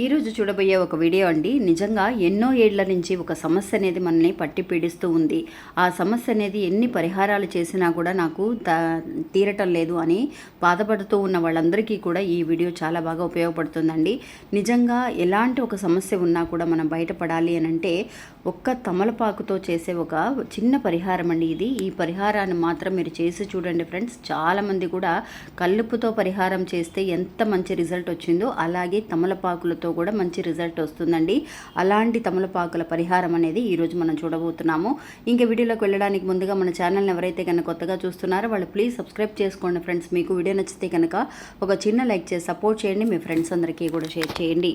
ఈరోజు చూడబోయే ఒక వీడియో అండి. నిజంగా ఎన్నో ఏళ్ళ నుంచి ఒక సమస్య అనేది మనల్ని పట్టి పీడిస్తూ ఉంది. ఆ సమస్య అనేది ఎన్ని పరిహారాలు చేసినా కూడా నాకు త తీరటం లేదు అని బాధపడుతూ ఉన్న వాళ్ళందరికీ కూడా ఈ వీడియో చాలా బాగా ఉపయోగపడుతుందండి. నిజంగా ఎలాంటి ఒక సమస్య ఉన్నా కూడా మనం బయటపడాలి అని అంటే ఒక్క తమలపాకుతో చేసే ఒక చిన్న పరిహారం అండి ఇది. ఈ పరిహారాన్ని మాత్రం మీరు చేసి చూడండి ఫ్రెండ్స్. చాలామంది కూడా కల్లుపుతో పరిహారం చేస్తే ఎంత మంచి రిజల్ట్ వచ్చిందో అలాగే తమలపాకులతో కూడా మంచి రిజల్ట్ వస్తుందండి. అలాంటి తమలపాకుల పరిహారం అనేది ఈరోజు మనం చూడబోతున్నాము. ఇంకా వీడియోలోకి వెళ్ళడానికి ముందుగా మన ఛానల్ని ఎవరైతే కనుక కొత్తగా చూస్తున్నారో వాళ్ళు ప్లీజ్ సబ్స్క్రైబ్ చేసుకోండి ఫ్రెండ్స్. మీకు వీడియో నచ్చితే కనుక ఒక చిన్న లైక్ చేసి సపోర్ట్ చేయండి. మీ ఫ్రెండ్స్ అందరికీ కూడా షేర్ చేయండి.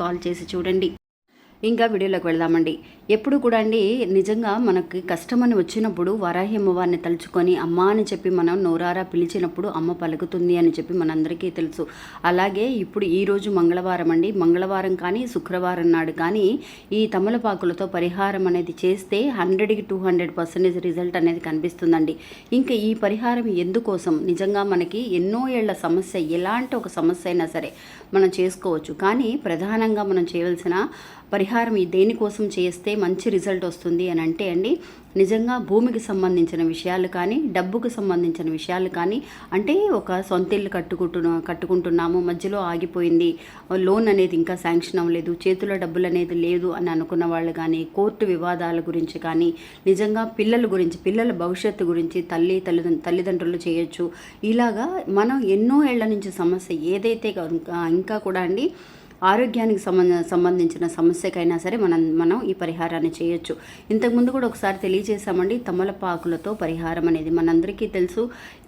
కాల్ చేసి చూడండి. ఇంకా వీడియోలోకి వెళ్దామండి. ఎప్పుడు కూడా అండి నిజంగా మనకి కష్టమని వచ్చినప్పుడు వరాహి అమ్మవారిని తలుచుకొని అమ్మ అని చెప్పి మనం నోరారా పిలిచినప్పుడు అమ్మ పలుకుతుంది అని చెప్పి మనందరికీ తెలుసు. అలాగే ఇప్పుడు ఈరోజు మంగళవారం అండి. మంగళవారం కానీ శుక్రవారం నాడు కానీ ఈ తమలపాకులతో పరిహారం అనేది చేస్తే హండ్రెడ్కి టూ హండ్రెడ్ పర్సెంటేజ్ రిజల్ట్ అనేది కనిపిస్తుందండి. ఇంకా ఈ పరిహారం ఎందుకోసం? నిజంగా మనకి ఎన్నో ఏళ్ళ సమస్య ఎలాంటి ఒక సమస్య అయినా సరే మనం చేసుకోవచ్చు. కానీ ప్రధానంగా మనం చేయవలసిన పరిహారం ఈ దేనికోసం చేస్తే మంచి రిజల్ట్ వస్తుంది అని అంటే అండి నిజంగా భూమికి సంబంధించిన విషయాలు కానీ డబ్బుకు సంబంధించిన విషయాలు కానీ అంటే ఒక సొంత ఇల్లు కట్టుకుంటున్నా కట్టుకుంటున్నాము మధ్యలో ఆగిపోయింది లోన్ అనేది ఇంకా శాంక్షన్ అవ్వలేదు చేతిలో డబ్బులు అనేది లేదు అని అనుకున్న వాళ్ళు కానీ కోర్టు వివాదాల గురించి కానీ నిజంగా పిల్లల గురించి పిల్లల భవిష్యత్తు గురించి తల్లి తల్లిదండ్రులు తల్లిదండ్రులు చేయొచ్చు. ఇలాగా మనం ఎన్నో ఏళ్ళ నుంచి సమస్య ఏదైతే ఇంకా కూడా అండి ఆరోగ్యానికి సంబంధ సంబంధించిన సమస్యకైనా సరే మనం మనం ఈ పరిహారాన్ని చేయొచ్చు. ఇంతకుముందు కూడా ఒకసారి తెలియజేశామండి తమలపాకులతో పరిహారం అనేది. మనందరికీ తెలుసు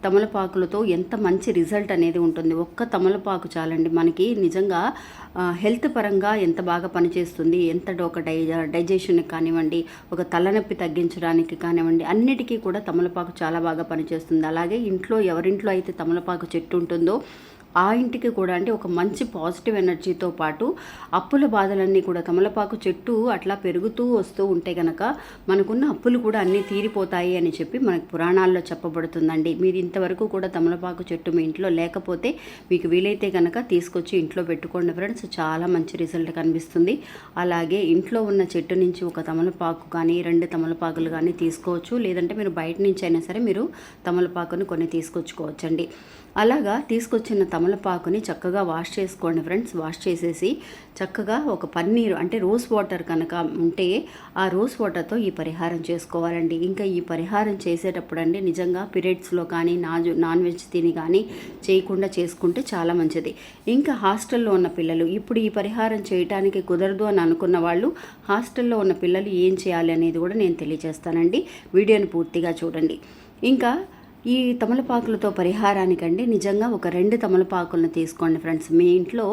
తమలపాకులతో ఎంత మంచి రిజల్ట్ అనేది ఉంటుంది. ఒక్క తమలపాకు చాలండి. మనకి నిజంగా హెల్త్ పరంగా ఎంత బాగా పనిచేస్తుంది ఎంత ఒక డై డైజెషన్కి కానివ్వండి ఒక తలనొప్పి తగ్గించడానికి కానివ్వండి అన్నిటికీ కూడా తమలపాకు చాలా బాగా పనిచేస్తుంది. అలాగే ఇంట్లో ఎవరింట్లో అయితే తమలపాకు చెట్టు ఉంటుందో ఆ ఇంటికి కూడా అంటే ఒక మంచి పాజిటివ్ ఎనర్జీతో పాటు అప్పుల బాధలన్నీ కూడా తమలపాకు చెట్టు అట్లా పెరుగుతూ వస్తూ ఉంటే గనక మనకున్న అప్పులు కూడా అన్నీ తీరిపోతాయి అని చెప్పి మనకు పురాణాల్లో చెప్పబడుతుందండి. మీరు ఇంతవరకు కూడా తమలపాకు చెట్టు మీ ఇంట్లో లేకపోతే మీకు వీలైతే కనుక తీసుకొచ్చి ఇంట్లో పెట్టుకోండి ఫ్రెండ్స్. చాలా మంచి రిజల్ట్ కనిపిస్తుంది. అలాగే ఇంట్లో ఉన్న చెట్టు నుంచి ఒక తమలపాకు కానీ రెండు తమలపాకులు కానీ తీసుకోవచ్చు. లేదంటే మీరు బయట నుంచి అయినా సరే మీరు తమలపాకుని కొన్ని తీసుకొచ్చుకోవచ్చండి. అలాగా తీసుకొచ్చిన తమ తమలపాకుని చక్కగా వాష్ చేసుకోండి ఫ్రెండ్స్. వాష్ చేసేసి చక్కగా ఒక పన్నీరు అంటే రోజ్ వాటర్ కనుక ఉంటే ఆ రోజ్ వాటర్తో ఈ పరిహారం చేసుకోవాలండి. ఇంకా ఈ పరిహారం చేసేటప్పుడు అండి నిజంగా పీరియడ్స్లో కానీ నాజు నాన్ వెజ్ తిని కానీ చేయకుండా చేసుకుంటే చాలా మంచిది. ఇంకా హాస్టల్లో ఉన్న పిల్లలు ఇప్పుడు ఈ పరిహారం చేయడానికి కుదరదు అని అనుకున్న వాళ్ళు హాస్టల్లో ఉన్న పిల్లలు ఏం చేయాలి అనేది కూడా నేను తెలియజేస్తానండి. వీడియోని పూర్తిగా చూడండి. ఇంకా ఈ తమలపాకులతో పరిహారానికండి నిజంగా ఒక రెండు తమలపాకులను తీసుకోండి ఫ్రెండ్స్. మీ ఇంట్లో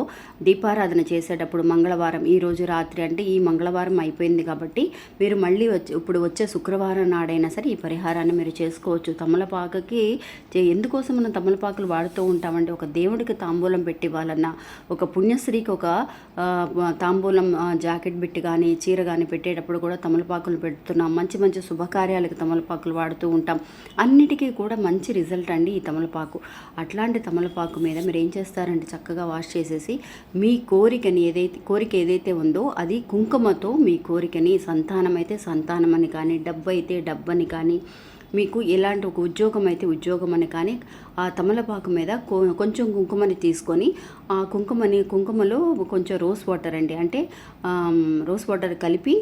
దీపారాధన చేసేటప్పుడు మంగళవారం ఈ రోజు రాత్రి అంటే ఈ మంగళవారం అయిపోయింది కాబట్టి మీరు మళ్ళీ వచ్చి ఇప్పుడు వచ్చే శుక్రవారం నాడైనా సరే ఈ పరిహారాన్ని మీరు చేసుకోవచ్చు. తమలపాకుకి ఎందుకోసం మనం తమలపాకులు వాడుతూ ఉంటామంటే ఒక దేవుడికి తాంబూలం పెట్టి ఇవ్వాలన్నా ఒక పుణ్యశ్రీకి ఒక తాంబూలం జాకెట్ పెట్టి కానీ చీర కానీ పెట్టేటప్పుడు కూడా తమలపాకులు పెడుతున్నాం. మంచి మంచి శుభకార్యాలకు తమలపాకులు వాడుతూ ఉంటాం. అన్నిటికీ కూడా మంచి రిజల్ట్ అండి ఈ తమలపాకు. అట్లాంటి తమలపాకు మీద మీరు ఏం చేస్తారంటే చక్కగా వాష్ చేసేసి మీ కోరికని ఏదైతే కోరిక ఏదైతే ఉందో అది కుంకుమతో మీ కోరికని సంతానం అయితే సంతానం అని కానీ డబ్బు అయితే డబ్బని కానీ మీకు ఎలాంటి ఒక ఉద్యోగం అయితే ఉద్యోగం అని కానీ ఆ తమలపాకు మీద కొంచెం కుంకుమని తీసుకొని ఆ కుంకుమని కుంకుమలో కొంచెం రోస్ వాటర్ అండి. అంటే రోస్ వాటర్ కలిపి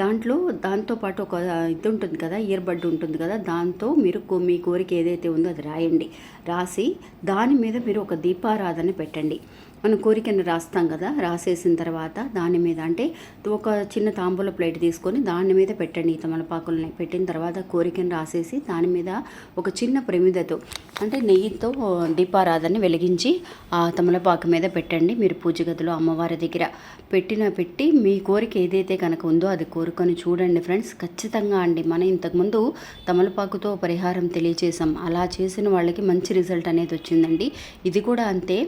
దాంట్లో దాంతోపాటు ఒక ఇది ఉంటుంది కదా ఇయర్బడ్ ఉంటుంది కదా దాంతో మీరు మీ కోరిక ఏదైతే ఉందో అది రాయండి. రాసి దాని మీద మీరు ఒక దీపారాధన పెట్టండి. మనం కోరికను రాస్తాం కదా రాసేసిన తర్వాత దాని మీద అంటే ఒక చిన్న తాంబూల ప్లేట్ తీసుకొని దాని మీద పెట్టండి ఈ తమలపాకుల్ని పెట్టిన తర్వాత కోరికను రాసేసి దాని మీద ఒక చిన్న ప్రమిదతో అంటే నెయ్యితో దీపారాధన వెలిగించి ఆ తమలపాకు మీద పెట్టండి. మీరు పూజ గదిలో అమ్మవారి దగ్గర పెట్టిన పెట్టి మీ కోరిక ఏదైతే కనుక ఉందో అది కోరుకొని చూడండి ఫ్రెండ్స్. ఖచ్చితంగా అండి. మనం ఇంతకుముందు తమలపాకుతో పరిహారం తెలియచేసాం అలా చేసిన వాళ్ళకి మంచి రిజల్ట్ అనేది వచ్చిందండి. ఇది కూడా అంతే.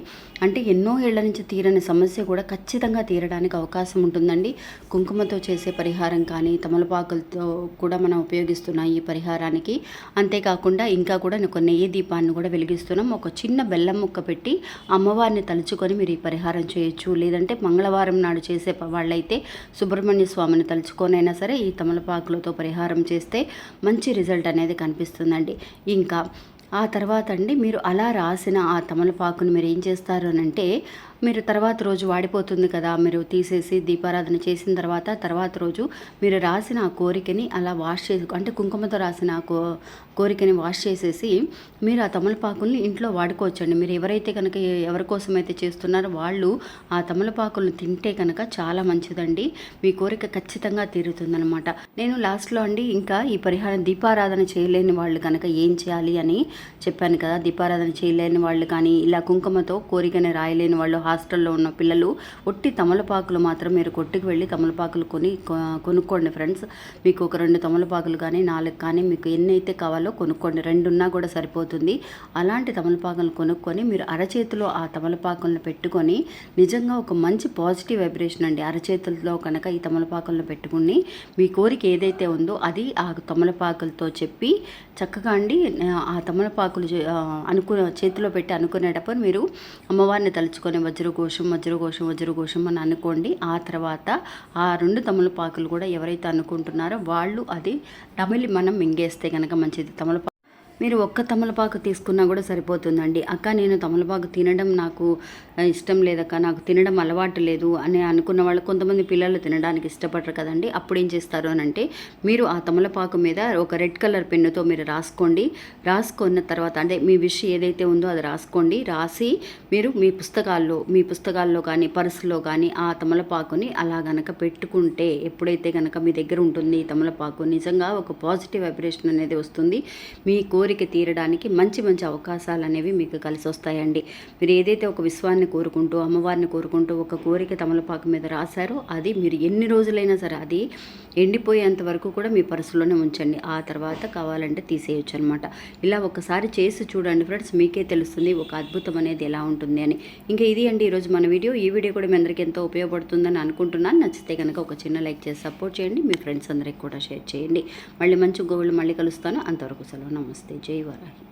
అంటే ఎన్నో ఏళ్ళ నుంచి తీరని సమస్య కూడా ఖచ్చితంగా తీరడానికి అవకాశం ఉంటుందండి. కుంకుమతో చేసే పరిహారం కానీ తమలపాకులతో కూడా మనం ఉపయోగిస్తున్నాం ఈ పరిహారానికి. అంతేకాకుండా ఇంకా కూడా కొన్ని నెయ్యి దీపాన్ని కూడా వెలిగిస్తున్నాం. ఒక చిన్న బెల్లం ముక్క పెట్టి అమ్మవారిని తలుచుకొని మీరు ఈ పరిహారం చేయొచ్చు. లేదంటే మంగళవారం నాడు చేసే వాళ్ళైతే సుబ్రహ్మణ్య స్వామిని తలుచుకొనైనా సరే ఈ తమలపాకులతో పరిహారం చేస్తే మంచి రిజల్ట్ అనేది కనిపిస్తుందండి. ఇంకా ఆ తర్వాత అండి మీరు అలా రాసిన ఆ తమలపాకును మీరు ఏం చేస్తారు అని అంటే మీరు తర్వాత రోజు వాడిపోతుంది కదా మీరు తీసేసి దీపారాధన చేసిన తర్వాత తర్వాత రోజు మీరు రాసిన ఆ కోరికని అలా వాష్ చేసి అంటే కుంకుమతో రాసిన ఆ కో కోరికని వాష్ చేసేసి మీరు ఆ తమలపాకుల్ని ఇంట్లో వాడుకోవచ్చండి. మీరు ఎవరైతే కనుక ఎవరి కోసం అయితే చేస్తున్నారో వాళ్ళు ఆ తమలపాకులను తింటే కనుక చాలా మంచిదండి. మీ కోరిక ఖచ్చితంగా తీరుతుందనమాట నేను లాస్ట్లో అండి ఇంకా ఈ పరిహారం దీపారాధన చేయలేని వాళ్ళు కనుక ఏం చేయాలి అని చెప్పాను కదా. దీపారాధన చేయలేని వాళ్ళు కానీ ఇలా కుంకుమతో కోరికని రాయలేని వాళ్ళు హాస్టల్లో ఉన్న పిల్లలు ఒట్టి తమలపాకులు మాత్రం మీరు కొట్టుకు వెళ్ళి తమలపాకులు కొని కొ- కొనుక్కోండి ఫ్రెండ్స్. మీకు ఒక రెండు తమలపాకులు కానీ నాలుగు కానీ మీకు ఎన్ని అయితే కావాలో కొనుక్కోండి. రెండు ఉన్నా కూడా సరిపోతుంది. అలాంటి తమలపాకులు కొనుక్కొని మీరు అరచేతిలో ఆ తమలపాకులను పెట్టుకొని నిజంగా ఒక మంచి పాజిటివ్ వైబ్రేషన్ అండి. అరచేతులతో కనుక ఈ తమలపాకులను పెట్టుకుని మీ కోరిక ఏదైతే ఉందో అది ఆ తమలపాకులతో చెప్పి చక్కగా అండి ఆ తమలపాకులు చే- అనుకున్న చేతిలో పెట్టి అనుకునేటప్పుడు మీరు అమ్మవారిని తలుచుకొని వజ్రఘోషం వజ్రఘోషం వజ్రఘోషం అని అనుకోండి. ఆ తర్వాత ఆ రెండు తమలపాకులు కూడా ఎవరైతే అనుకుంటున్నారో వాళ్ళు అది తమిళి మనం మింగేస్తే కనుక మంచిది. తమలపాకు మీరు ఒక్క తమలపాకు తీసుకున్నా కూడా సరిపోతుందండి. అక్క నేను తమలపాకు తినడం నాకు ఇష్టం లేదక్క. నాకు తినడం అలవాటు లేదు అని అనుకున్న వాళ్ళు కొంతమంది పిల్లలు తినడానికి ఇష్టపడరు కదండి. అప్పుడు ఏం చేస్తారు అని అంటే మీరు ఆ తమలపాకు మీద ఒక రెడ్ కలర్ పెన్నుతో మీరు రాసుకోండి. రాసుకున్న తర్వాత అంటే మీ విష్ ఏదైతే ఉందో అది రాసుకోండి. రాసి మీరు మీ పుస్తకాల్లో మీ పుస్తకాల్లో కానీ పర్సులో కానీ ఆ తమలపాకుని అలా గనక పెట్టుకుంటే ఎప్పుడైతే కనుక మీ దగ్గర ఉంటుంది ఈ తమలపాకు నిజంగా ఒక పాజిటివ్ వైబ్రేషన్ అనేది వస్తుంది. మీ కోరిక తీరడానికి మంచి మంచి అవకాశాలు అనేవి మీకు కలిసి వస్తాయండి. మీరు ఏదైతే ఒక విశ్వాన్ని కోరుకుంటూ అమ్మవారిని కోరుకుంటూ ఒక కోరిక తమలపాకు మీద రాశారో అది మీరు ఎన్ని రోజులైనా సరే అది ఎండిపోయేంత వరకు కూడా మీ పర్సులోనే ఉంచండి. ఆ తర్వాత కావాలంటే తీసేయచ్చు అనమాట ఇలా ఒకసారి చేసి చూడండి ఫ్రెండ్స్ మీకే తెలుస్తుంది ఒక అద్భుతం అనేది ఎలా ఉంటుంది అని. ఇంకా ఇది అండి ఈరోజు మన వీడియో. ఈ వీడియో కూడా మీ అందరికీ ఎంతో ఉపయోగపడుతుందని అనుకుంటున్నాను. నచ్చితే కనుక ఒక చిన్న లైక్ చేసి సపోర్ట్ చేయండి. మీ ఫ్రెండ్స్ అందరికి కూడా షేర్ చేయండి. మళ్ళీ మంచి గోవులు మళ్ళీ కలుస్తాను. అంతవరకు సెలవు. నమస్తే. జై వరాహి